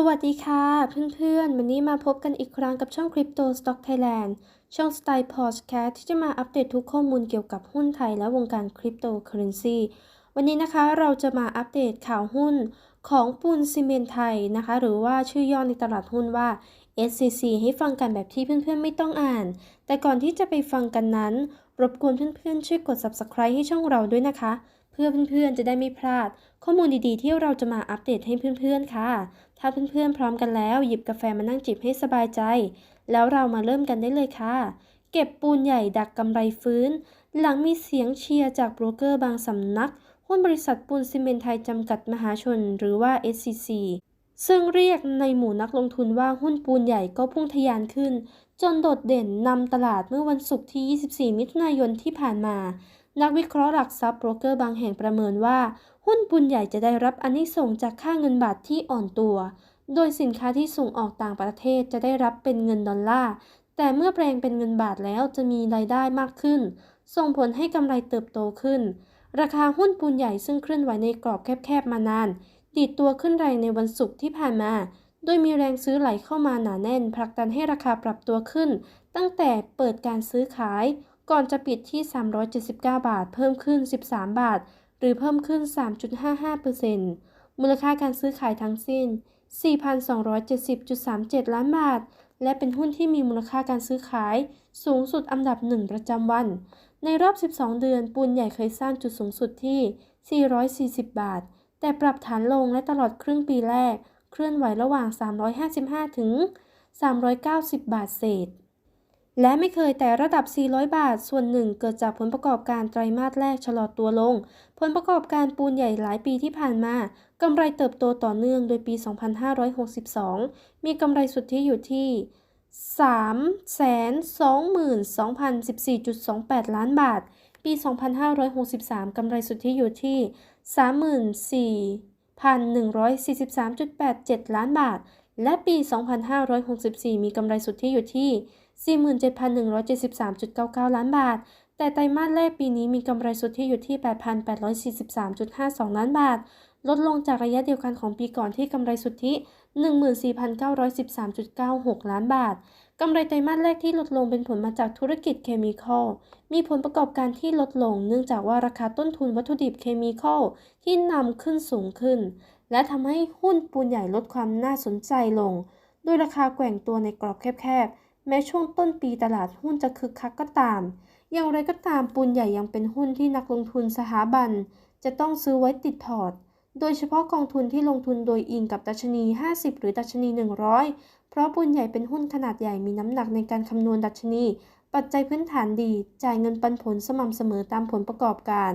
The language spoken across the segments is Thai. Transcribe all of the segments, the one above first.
สวัสดีค่ะ เพื่อนๆ วันนี้มาพบกันอีกครั้งกับช่อง Crypto Stock Thailand ช่องสไตล์พอดแคสต์ที่จะมาอัปเดตทุกข้อมูลเกี่ยวกับหุ้นไทยและวงการคริปโตเคอเรนซีวันนี้นะคะเราจะมาอัปเดตข่าวหุ้นของปูนซีเมนไทยนะคะ หรือว่าชื่อย่อในตลาดหุ้นว่า SCC ให้ฟังกันแบบที่เพื่อนๆ ไม่ต้องอ่าน แต่ก่อนที่จะไปฟังกันนั้น รบกวนเพื่อนๆ ช่วยกด Subscribe ให้ช่องเราด้วยนะคะ พื่อเพื่อนๆ จะได้ไม่พลาด ข้อมูลดีๆ ที่เราจะมาอัปเดตให้เพื่อนๆ ค่ะ ถ้าเพื่อนๆ พร้อมกันแล้ว หยิบกาแฟมานั่งจิบให้สบายใจ แล้วเรามาเริ่มกันได้เลยค่ะ เก็บปูนใหญ่ดักกำไรฟื้น หลังมีเสียงเชียร์จากโบรกเกอร์บางสำนัก หุ้นบริษัทปูนซีเมนต์ไทยจำกัดมหาชน หรือว่า SCC ซึ่งเรียกในหมู่นักลงทุนว่าหุ้นปูนใหญ่ก็พุ่งทะยานขึ้น จนโดดเด่นนำตลาดเมื่อวันศุกร์ที่ 24 มิถุนายนที่ผ่านมา นักวิเคราะห์หลักทรัพย์โบรกเกอร์บางแห่งประเมินว่า หุ้นปูนใหญ่จะได้รับอานิสงส์จากค่าเงินบาทที่อ่อนตัว โดยสินค้าที่ส่งออกต่างประเทศจะได้รับเป็นเงินดอลลาร์ แต่เมื่อแปลงเป็นเงินบาทแล้วจะมีรายได้มากขึ้น ส่งผลให้กำไรเติบโตขึ้น ราคาหุ้นปูนใหญ่ซึ่งเคลื่อนไหวในกรอบแคบๆมานาน ดีดตัวขึ้นแรงในวันศุกร์ที่ผ่านมา โดยมีแรงซื้อไหลเข้ามาหนาแน่นผลักดันให้ราคาปรับตัวขึ้น ตั้งแต่เปิดการซื้อขาย ก่อนจะปิดที่ 379 บาท เพิ่มขึ้น 13 บาท หรือเพิ่มขึ้น 3.55%มูลค่าการซื้อขายทั้งสิ้น 4,270.37 ล้านบาท และเป็นหุ้นที่มีมูลค่าการซื้อขาย สูงสุดอันดับหนึ่งประจำวัน ในรอบ 12 เดือน ปูนใหญ่เคยสร้างจุดสูงสุดที่ 440 บาท แต่ปรับฐานลงและตลอดครึ่งปีแรก เคลื่อนไหวระหว่าง 355 ถึง 390 บาทเศษ และไม่เคยแต่ระดับ 400 บาท ส่วนหนึ่งเกิดจากผลประกอบการไตรมาสแรกชะลอตัวลง ผลประกอบการปูนใหญ่หลายปีที่ผ่านมากำไรเติบโตต่อเนื่องโดยปี 2562 มีกำไรสุทธิอยู่ที่ 322,014.28 ล้านบาท ปี 2563 กำไรสุทธิอยู่ที่ 34,143.87 ล้านบาท และปี 2564 มีกำไรสุทธิอยู่ที่ 47,173.99 ล้านบาท แต่ไตรมาสแรกปีนี้มีกำไรสุทธิอยู่ที่ 8,843.52 ล้านบาท ลดลงจากระยะเดียวกันของปีก่อนที่กำไรสุทธิ 14,913.96 ล้านบาท กำไรไตรมาสแรกที่ลดลงเป็นผลมาจากธุรกิจเคมีคอล มีผลประกอบการที่ลดลง เนื่องจากว่าราคาต้นทุนวัตถุดิบเคมีคอลที่นำขึ้นสูงขึ้น และทำให้หุ้นปูนใหญ่ลดความน่าสนใจลงโดยราคาแกว่งตัวในกรอบแคบๆ แม้ช่วงต้นปีตลาดหุ้นจะคึกคักก็ตาม อย่างไรก็ตามปูนใหญ่ยังเป็นหุ้นที่นักลงทุนสถาบัน จะต้องซื้อไว้ติดพอร์ต โดยเฉพาะกองทุนที่ลงทุนโดยอิงกับดัชนี 50 หรือดัชนี 100 เพราะปูนใหญ่เป็นหุ้นขนาดใหญ่มีน้ำหนักในการคำนวณดัชนี ปัจจัยพื้นฐานดี จ่ายเงินปันผลสม่ำเสมอตามผลประกอบการ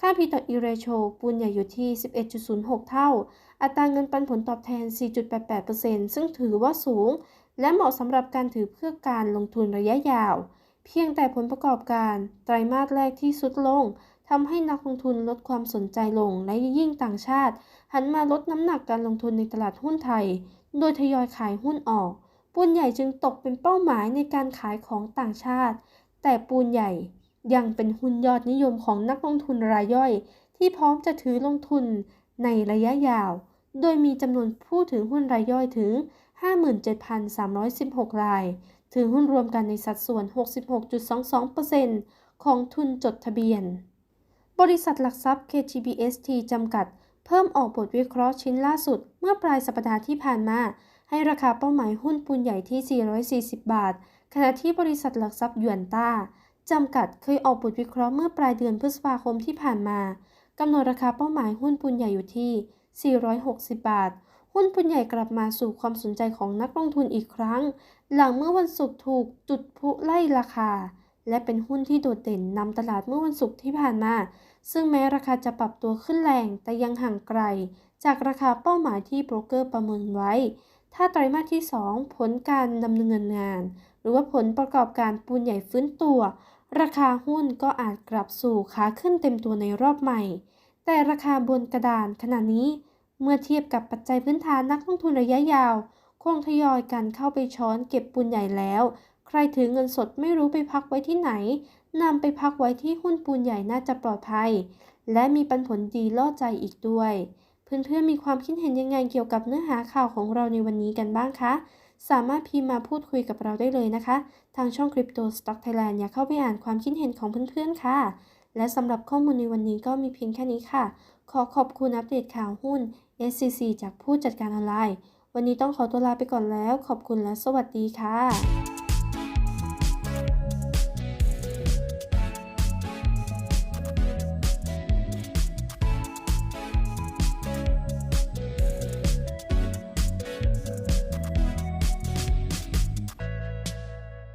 ค่า P ต่อ E ratio ปูนใหญ่อยู่ที่ 11.06 เท่า อัตราเงินปันผลตอบแทน 4.88%ซึ่งถือว่าสูง และเหมาะสำหรับการถือเพื่อการลงทุนระยะยาว เพียงแต่ผลประกอบการไตรมาสแรกที่สุดลงทำให้นักลงทุนลดความสนใจลงและยิ่งต่างชาติ หันมาลดน้ำหนักการลงทุนในตลาดหุ้นไทย โดยทยอยขายหุ้นออก ปูนใหญ่จึงตกเป็นเป้าหมายในการขายของต่างชาติ แต่ปูนใหญ่ยังเป็นหุ้นยอดนิยมของนักลงทุนรายย่อย ที่พร้อมจะถือลงทุนในระยะยาว โดยมีจำนวนผู้ถือหุ้นรายย่อยถึง 57,316 ราย ถือหุ้นรวมกันในสัดส่วน 66.22%ของทุนจดทะเบียน บริษัทหลักทรัพย์ KTBST จำกัด เพิ่มออกบทวิเคราะห์ชิ้นล่าสุด เมื่อปลายสัปดาห์ที่ผ่านมา ให้ราคาเป้าหมายหุ้นปูนใหญ่ที่ 440 บาท ขณะที่บริษัทหลักทรัพย์ยวนต้าจำกัดเคยออกบทวิเคราะห์เมื่อปลายเดือนพฤษภาคมที่ผ่านมากำหนดราคาเป้าหมายหุ้นปูนใหญ่อยู่ที่ 460 บาท หุ้นปูนใหญ่กลับมาสู่ความสนใจของนักลงทุนอีกครั้ง หลังเมื่อวันศุกร์ถูกจุดพลุไล่ราคา และเป็นหุ้นที่โดดเด่นนำตลาดเมื่อวันศุกร์ที่ผ่านมา ซึ่งแม้ราคาจะปรับตัวขึ้นแรงแต่ยังห่างไกล จากราคาเป้าหมายที่โบรกเกอร์ประเมินไว้ ถ้าไตรมาสที่ 2 ผลการดำเนินงาน หรือว่าผลประกอบการปูนใหญ่ฟื้นตัว ราคาหุ้นก็อาจกลับสู่ขาขึ้นเต็มตัวในรอบใหม่ แต่ราคาบนกระดานขณะนี้ เมื่อเทียบกับปัจจัยพื้นฐานนักลงทุนระยะยาว คงทยอยกันเข้าไปช้อนเก็บปูนใหญ่แล้ว ใครถือเงินสดไม่รู้ไปพักไว้ที่ไหนนำไปพักไว้ที่หุ้นปูนใหญ่น่าจะปลอดภัย และมีปันผลดีล่อใจอีกด้วย เพื่อนๆมีความคิดเห็นยังไงเกี่ยวกับเนื้อหาข่าวของเราในวันนี้กันบ้างคะ สามารถพิมพ์มาพูดคุยกับเราได้เลยนะคะ ทางช่อง Crypto Stock Thailand อยากเข้าไปอ่านความคิดเห็นของเพื่อนๆค่ะ และสำหรับข้อมูลในวันนี้ก็มีเพียงแค่นี้ค่ะ ขอขอบคุณอัปเดตข่าวหุ้น SCC จากผู้จัดการออนไลน์ วันนี้ต้องขอตัวลาไปก่อนแล้ว ขอบคุณและสวัสดีค่ะ